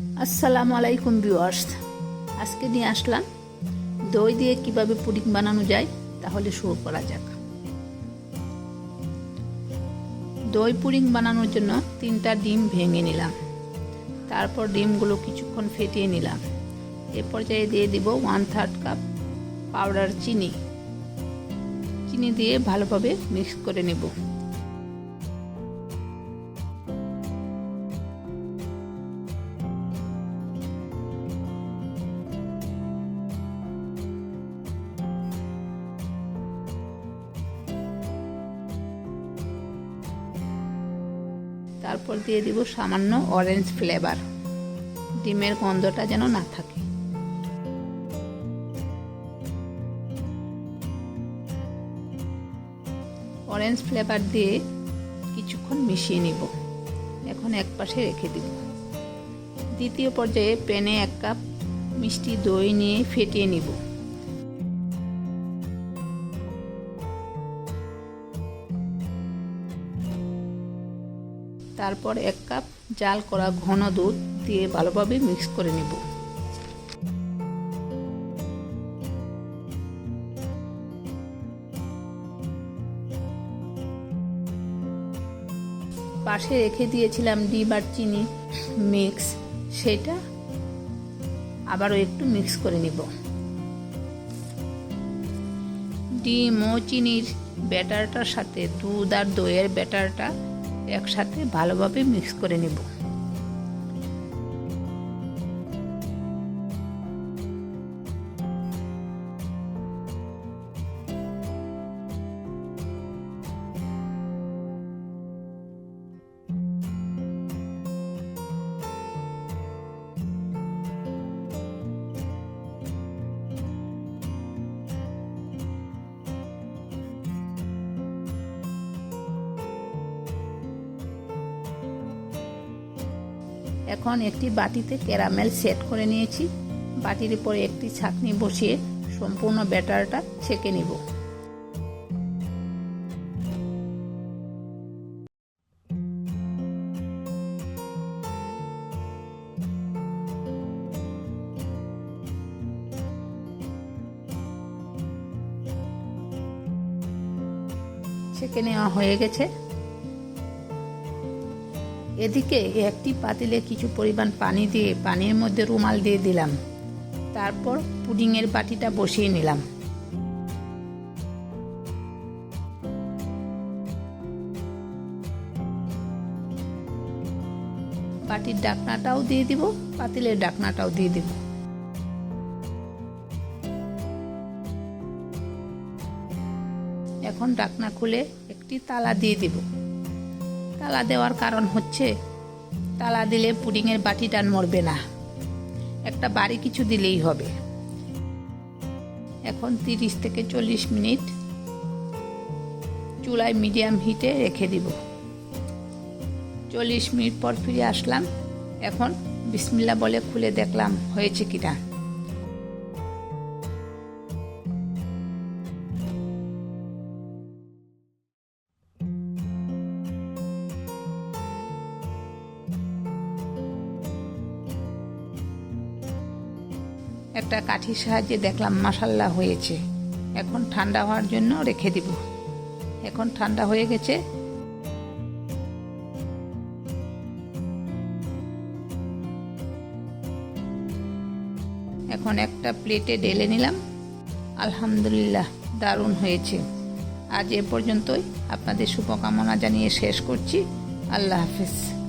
আসসালামু আলাইকুম ভিউয়ার্স। আজকে নিয়ে আসলাম দই দিয়ে কীভাবে পুডিং বানানো যায়, তাহলে শুরু করা যাক। দই পুডিং বানানোর জন্য তিনটা ডিম ভেঙে নিলাম। তারপর ডিমগুলো কিছুক্ষণ ফেটিয়ে নিলাম। এ পর্যায়ে দিয়ে দিব ওয়ান থার্ড কাপ পাউডার চিনি। চিনি দিয়ে ভালোভাবে মিক্স করে নেব। তারপর দিয়ে দিব সামান্য অরেঞ্জ ফ্লেভার ডিমের গন্ধটা যেন না থাকে। অরেঞ্জ ফ্লেভার দিয়ে কিছুক্ষণ মিশিয়ে নিব। এখন এক পাশে রেখে দিব। দ্বিতীয় পর্যায়ে প্যানে এক কাপ মিষ্টি দই নিয়ে ফেটিয়ে নিব। তারপর এক কাপ জাল করা ঘন দুধ দিয়ে ভালোভাবে মিক্স করে নেব। পাশে রেখে দিয়েছিলাম ডিম আর চিনি মিক্স, সেটা আবারও একটু মিক্স করে নিব। ডিম ও চিনির ব্যাটারটার সাথে দুধ আর দইয়ের ব্যাটারটা একসাথে ভালোভাবে মিক্স করে নেব। এখন একটি বাটিতে ক্যারামেল সেট করে নিয়েছি। বাটির উপরে একটি ছাঁকনি বসিয়ে সম্পূর্ণ ব্যাটারটা ছেঁকে নিব। ছেঁকে নেওয়া হয়ে গেছে। এদিকে একটি পাতিলে কিছু পরিমাণ পানি দিয়ে পানির মধ্যে রুমাল দিয়ে দিলাম। তারপর পুডিংয়ের বাটিটা বসিয়ে নিলাম। বাটির ডাকনাটাও দিয়ে দিব, পাতিলের ডাকনাটাও দিয়ে দিব। এখন ডাকনা খুলে একটি তালা দিয়ে দিব। তালা দেওয়ার কারণ হচ্ছে, তালা দিলে পুডিংয়ের বাটিটা মরবে না। একটা বাড়ি কিছু দিলেই হবে। এখন তিরিশ থেকে চল্লিশ মিনিট চুলায় মিডিয়াম হিটে রেখে দিব। চল্লিশ মিনিট পর ফিরে আসলাম। এখন বিসমিল্লা বলে খুলে দেখলাম হয়েছে কিনা। একটা কাঠির সাহায্যে দেখলাম মাসাল্লা হয়েছে। এখন ঠান্ডা হওয়ার জন্য রেখে দিব। এখন ঠান্ডা হয়ে গেছে। এখন একটা প্লেটে ঢেলে নিলাম। আলহামদুলিল্লাহ, দারুণ হয়েছে। আজ এ পর্যন্তই। আপনাদের শুভকামনা জানিয়ে শেষ করছি। আল্লাহ হাফেজ।